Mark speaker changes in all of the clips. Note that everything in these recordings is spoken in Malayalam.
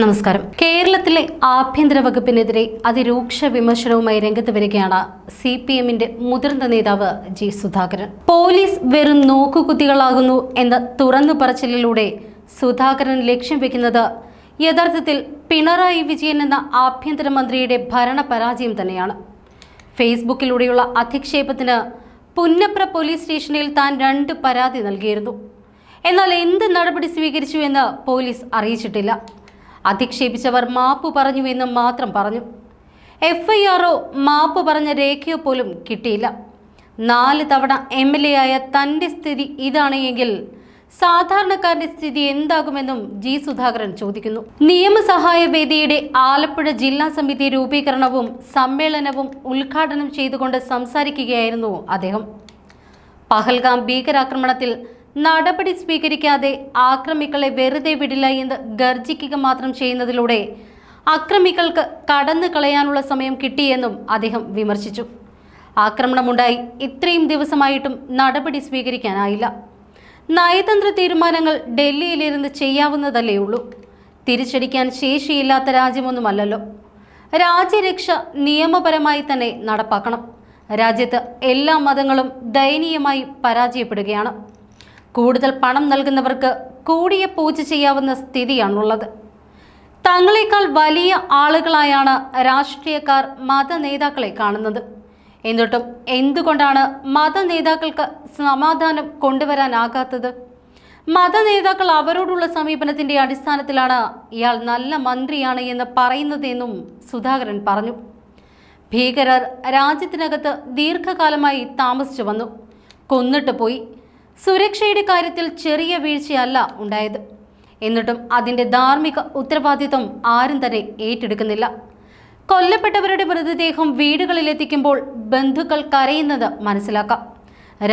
Speaker 1: നമസ്കാരം. കേരളത്തിലെ ആഭ്യന്തര വകുപ്പിനെതിരെ അതിരൂക്ഷ വിമർശനവുമായി രംഗത്ത് വരികയാണ് സി പി എമ്മിന്റെ മുതിർന്ന നേതാവ് ജി സുധാകരൻ. പോലീസ് വെറും നോക്കുകുത്തികളാകുന്നു എന്ന തുറന്നു പറച്ചിലിലൂടെ സുധാകരൻ ലക്ഷ്യം വെക്കുന്നത് യഥാർത്ഥത്തിൽ പിണറായി വിജയൻ എന്ന ആഭ്യന്തരമന്ത്രിയുടെ ഭരണ പരാജയം തന്നെയാണ്. ഫേസ്ബുക്കിലൂടെയുള്ള അധിക്ഷേപത്തിന് പുന്നപ്ര പോലീസ് സ്റ്റേഷനിൽ താൻ രണ്ട് പരാതി നൽകിയിരുന്നു. എന്നാൽ എന്ത് നടപടി സ്വീകരിച്ചു എന്ന് പോലീസ് അറിയിച്ചിട്ടില്ല. അധിക്ഷേപിച്ചവർ മാപ്പ് പറഞ്ഞു എന്ന് മാത്രം പറഞ്ഞു. എഫ് ഐ ആറോ മാപ്പ് പറഞ്ഞ രേഖയോ പോലും കിട്ടിയില്ല. നാല് തവണ എം എൽ എ ആയ തന്റെ സ്ഥിതി ഇതാണെങ്കിൽ സാധാരണക്കാരന്റെ സ്ഥിതി എന്താകുമെന്നും ജി സുധാകരൻ ചോദിക്കുന്നു. നിയമസഹായ വേദിയുടെ ആലപ്പുഴ ജില്ലാ സമിതി രൂപീകരണവും സമ്മേളനവും ഉദ്ഘാടനം ചെയ്തുകൊണ്ട് സംസാരിക്കുകയായിരുന്നു അദ്ദേഹം. പഹൽഗാം ഭീകരാക്രമണത്തിൽ നടപടി സ്വീകരിക്കാതെ ആക്രമികളെ വെറുതെ വിടില്ല എന്ന് ഗർജിക്കുക മാത്രം ചെയ്യുന്നതിലൂടെ അക്രമികൾക്ക് കടന്നു കളയാനുള്ള സമയം കിട്ടിയെന്നും അദ്ദേഹം വിമർശിച്ചു. ആക്രമണമുണ്ടായി. ഇത്രയും ദിവസമായിട്ടും നടപടി സ്വീകരിക്കാനായില്ല. നയതന്ത്ര തീരുമാനങ്ങൾ ഡൽഹിയിലിരുന്ന് ചെയ്യാവുന്നതല്ലേ ഉള്ളൂ. തിരിച്ചടിക്കാൻ ശേഷിയില്ലാത്ത രാജ്യമൊന്നുമല്ലല്ലോ. രാജ്യരക്ഷ നിയമപരമായി തന്നെ നടപ്പാക്കണം. രാജ്യത്ത് എല്ലാ മതങ്ങളും ദയനീയമായി പരാജയപ്പെടുകയാണ്. കൂടുതൽ പണം നൽകുന്നവർക്ക് കൂടിയ പൂജ ചെയ്യാവുന്ന സ്ഥിതിയാണുള്ളത്. തങ്ങളെക്കാൾ വലിയ ആളുകളായാണ് രാഷ്ട്രീയക്കാർ മത നേതാക്കളെ കാണുന്നത്. എന്നിട്ടും എന്തുകൊണ്ടാണ് മത നേതാക്കൾക്ക് സമാധാനം കൊണ്ടുവരാനാകാത്തത്? മത നേതാക്കൾ അവരോടുള്ള സമീപനത്തിന്റെ അടിസ്ഥാനത്തിലാണ് ഇയാൾ നല്ല മന്ത്രിയാണ് എന്ന് പറയുന്നതെന്നും സുധാകരൻ പറഞ്ഞു. ഭീകരർ രാജ്യത്തിനകത്ത് ദീർഘകാലമായി താമസിച്ചു വന്നു. കൊന്നിട്ട് പോയി സുരക്ഷയുടെ കാര്യത്തിൽ ചെറിയ വീഴ്ചയല്ല ഉണ്ടായത്. എന്നിട്ടും അതിന്റെ ധാർമ്മിക ഉത്തരവാദിത്വം ആരും തന്നെ ഏറ്റെടുക്കുന്നില്ല. കൊല്ലപ്പെട്ടവരുടെ മൃതദേഹം വീടുകളിലെത്തിക്കുമ്പോൾ ബന്ധുക്കൾ കരയുന്നത് മനസ്സിലാക്കാം.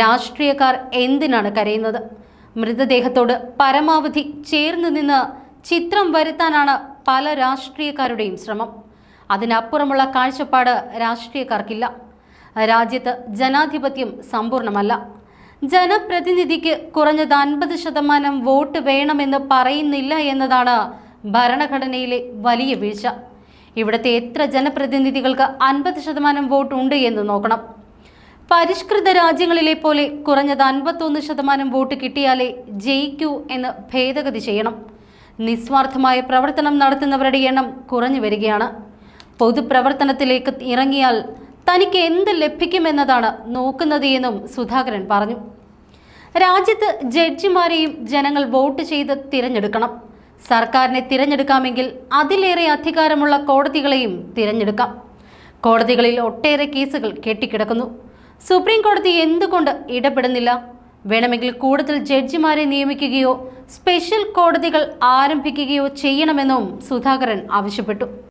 Speaker 1: രാഷ്ട്രീയക്കാർ എന്തിനാണ് കരയുന്നത്? മൃതദേഹത്തോട് പരമാവധി ചേർന്ന് നിന്ന് ചിത്രം വരുത്താനാണ് പല രാഷ്ട്രീയക്കാരുടെയും ശ്രമം. അതിനപ്പുറമുള്ള കാഴ്ചപ്പാട് രാഷ്ട്രീയക്കാർക്കില്ല. രാജ്യത്ത് ജനാധിപത്യം സമ്പൂർണമല്ല ജനപ്രതിനിധിക്ക് കുറഞ്ഞത് അൻപത് ശതമാനം വോട്ട് വേണമെന്ന് പറയുന്നില്ല എന്നതാണ് ഭരണഘടനയിലെ വലിയ വീഴ്ച. ഇവിടുത്തെ എത്ര ജനപ്രതിനിധികൾക്ക് അൻപത് ശതമാനം വോട്ട് ഉണ്ട് എന്ന് നോക്കണം. പരിഷ്കൃത രാജ്യങ്ങളിലെ പോലെ കുറഞ്ഞത് അൻപത്തൊന്ന് ശതമാനം വോട്ട് കിട്ടിയാലേ ജയിക്കൂ എന്ന് ഭേദഗതി ചെയ്യണം. നിസ്വാർത്ഥമായ പ്രവർത്തനം നടത്തുന്നവരുടെ എണ്ണം കുറഞ്ഞു വരികയാണ്. പൊതുപ്രവർത്തനത്തിലേക്ക് ഇറങ്ങിയാൽ തനിക്ക് എന്ത് ലഭിക്കുമെന്നതാണ് നോക്കുന്നത് എന്നും സുധാകരൻ പറഞ്ഞു. രാജ്യത്ത് ജഡ്ജിമാരെയും ജനങ്ങൾ വോട്ട് ചെയ്ത് തിരഞ്ഞെടുക്കണം. സർക്കാരിനെ തിരഞ്ഞെടുക്കാമെങ്കിൽ അതിലേറെ അധികാരമുള്ള കോടതികളെയും തിരഞ്ഞെടുക്കാം. കോടതികളിൽ ഒട്ടേറെ കേസുകൾ കെട്ടിക്കിടക്കുന്നു. സുപ്രീം കോടതി എന്തുകൊണ്ട് ഇടപെടുന്നില്ല? വേണമെങ്കിൽ കൂടുതൽ ജഡ്ജിമാരെ നിയമിക്കുകയോ സ്പെഷ്യൽ കോടതികൾ ആരംഭിക്കുകയോ ചെയ്യണമെന്നും സുധാകരൻ ആവശ്യപ്പെട്ടു.